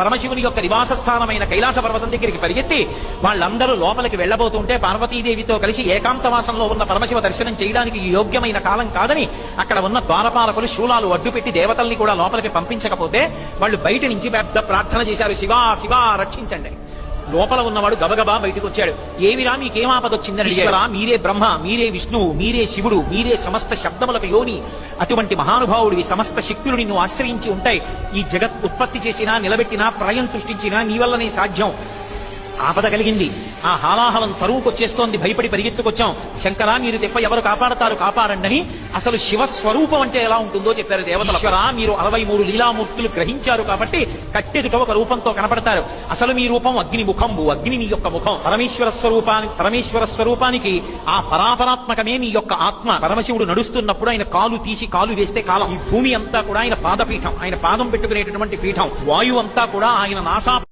పరమశివుని యొక్క నివాస స్థానమైన కైలాస పర్వతం దగ్గరికి పరిగెత్తి వాళ్ళందరూ లోపలికి వెళ్ళబోతుంటే పార్వతీదేవితో కలిసి ఏకాంతవాసంలో ఉన్న పరమశివ దర్శనం చేయడానికి యోగ్యమైన కాలం కాదని అక్కడ ఉన్న ద్వారపాలకులు శూలాలు అడ్డుపెట్టి దేవతల్ని కూడా లోపలికి పంపించకపోతే వాళ్ళు బయట నుంచి పెద్ద ప్రార్థన చేశారు శివా శివా రక్షించండి. లోపల ఉన్నవాడు గబగబా బయటకు వచ్చాడు ఏమిరా మీకేం ఆపదొచ్చిందని మీరే బ్రహ్మ మీరే విష్ణువు మీరే శివుడు మీరే సమస్త శబ్దములకు యోని. అటువంటి మహానుభావుడివి సమస్త శక్తులు నిన్ను ఆశ్రయించి ఉంటాయి. ఈ జగత్ ఉత్పత్తి చేసినా నిలబెట్టినా ప్రళయం సృష్టించినా నీ వల్లనే సాధ్యం. ఆపద కలిగింది. ఆ హాలాహలం తరువుకొచ్చేస్తోంది భయపడి పరిగెత్తుకొచ్చాం. శంకరా మీరు తెప్ప ఎవరు కాపాడతారు కాపాడండి అసలు శివ స్వరూపం అంటే ఎలా ఉంటుందో చెప్పారు దేవతలు. ఈశ్వరా మీరు అరవై మూడు లీలామూర్తులు గ్రహించారు కాబట్టి కట్టెదుట ఒక రూపంతో కనపడతారు. అసలు మీ రూపం అగ్ని ముఖంబు అగ్ని మీ యొక్క ముఖం. పరమేశ్వర స్వరూపానికి పరమేశ్వర స్వరూపానికి ఆ పరాపరాత్మకమే మీ యొక్క ఆత్మ. పరమశివుడు నడుస్తున్నప్పుడు ఆయన కాలు తీసి కాలు వేస్తే కాలం. ఈ భూమి అంతా కూడా ఆయన పాదపీఠం ఆయన పాదం పెట్టుకునేటటువంటి పీఠం. వాయువు అంతా కూడా ఆయన నాసా